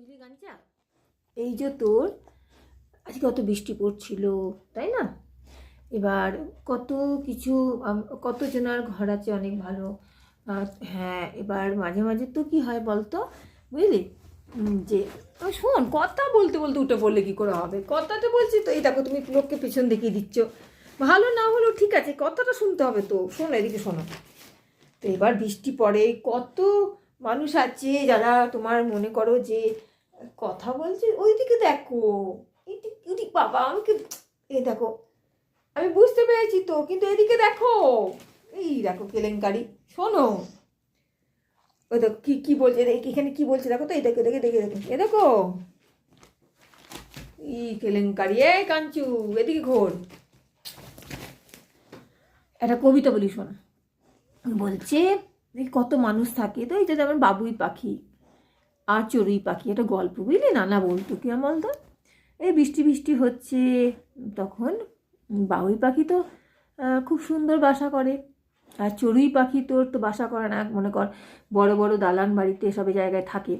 বুঝলি গাঞ্চা এই যে তোর, আজকে কত বৃষ্টি পড়ছিল, তাই না? এবার কত কিছু কত জনার ঘর আছে অনেক ভালো। হ্যাঁ এবার মাঝে মাঝে তো কি হয় বলতো? বুঝলি? যে শোন, কথা বলতে বলতে উঠে পড়লে কি করে হবে? কথা তো বলছি তো, এই দেখো তুমি লোককে পেছন দেখিয়ে দিচ্ছ। ভালো না হলেও ঠিক আছে, কথাটা শুনতে হবে তো। শোনো, এদিকে শোনো। তো এবার বৃষ্টি পড়ে, কত মানুষ আছে যারা তোমার মনে করো যে কথা বলছে, ওইদিকে দেখো। ওদিক বাবা, আমাকে এই দেখো, আমি বুঝতে পেরেছি তো, কিন্তু এদিকে দেখো। এই দেখো কেলেঙ্কারি, শোনো। ওই দেখো, কি কি বলছে এখানে কি বলছে দেখো তো, এই দেখো দেখে দেখে দেখো, এ দেখো। ই কেলেঙ্কারি, এ কাঞ্চু, এদিকে ঘোর। একটা কবিতা বলি শোনা। বলছে এই কত মানুষ থাকে, তো এটা যেমন বাবুই পাখি। আর চড়ুই পাখি একটা গল্প বুঝলি? না না বলতো কি বলতো এই বৃষ্টি বৃষ্টি হচ্ছে, তখন বাবুই পাখি তো খুব সুন্দর বাসা করে। আর চড়ুই পাখি তোর তো বাসা করে না, মনে কর বড় বড় দালান বাড়িতে এসব জায়গায় থাকে।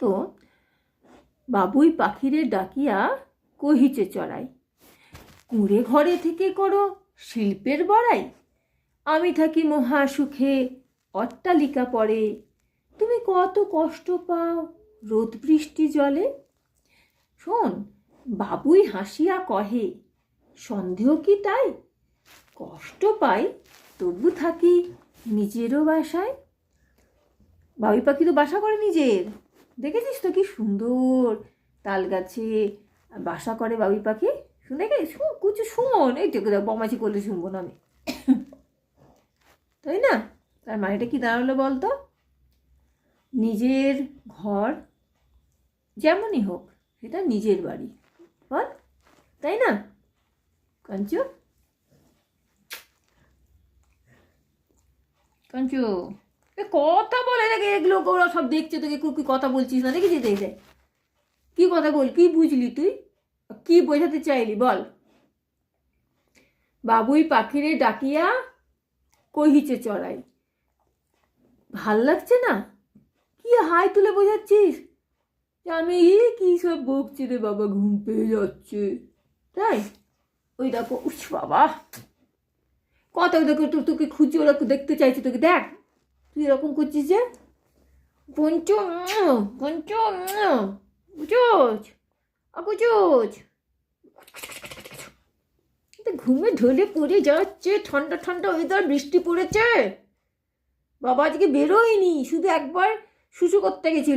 তো বাবুই পাখিরে ডাকিয়া কহিচে চড়াই, কুঁড়ে ঘরে থেকে করো শিল্পের বড়াই। আমি থাকি মহা সুখে, অট্টালিকা পড়ে তুমি কত কষ্ট পাও রোদ বৃষ্টি জলে? শোন, বাবুই হাসিয়া কহে, সন্দেহ কি তাই? কষ্ট পাই, তবু থাকি নিজেরও বাসায়। বাবুই পাখি তো বাসা করে নিজের। দেখেছিস তো কি সুন্দর তাল গাছে বাসা করে বাবুই পাখি? শুনে গে কুচু শোন, এই তো বমাচি করলে শুনব না আমি। তাই না? তার মানেটা কি দাঁড়াল বলতো? নিজের ঘর যেমনই হোক সেটা নিজের বাড়ি। বল, তাই না? কাঞ্চু? কাঞ্চু কথা বলে দেখে এগুলো ওরা সব দেখছে তোকে, কি কথা বলছিস না? দেখেছিস দেখে কি কথা বল, কি বুঝলি তুই? কি বোঝাতে চাইলি? বল। বাবুই পাখিরে ডাকিয়া কহিচে চড়াই। ভালো লাগছে না? কি হাই তুলে বোঝাচ্ছিস? আমি কি সব বকছি রে বাবা, ঘুম পেয়ে যাচ্ছে। তাই? ওই দেখো উস বাবা। কত দেখো তো তোকে খুঁজে, ওরা দেখতে চাইছে তোকে। দেখ, তুই এরকম করছিস যে পঞ্চ পঞ্চ ঘুমে ঢলে পড়ে যাচ্ছে, ঠান্ডা ঠান্ডা ওয়েদার বৃষ্টি পড়েছে। বাবা, আজকে বেরোয়নি, শুধু একবার 수수 껍데기 지금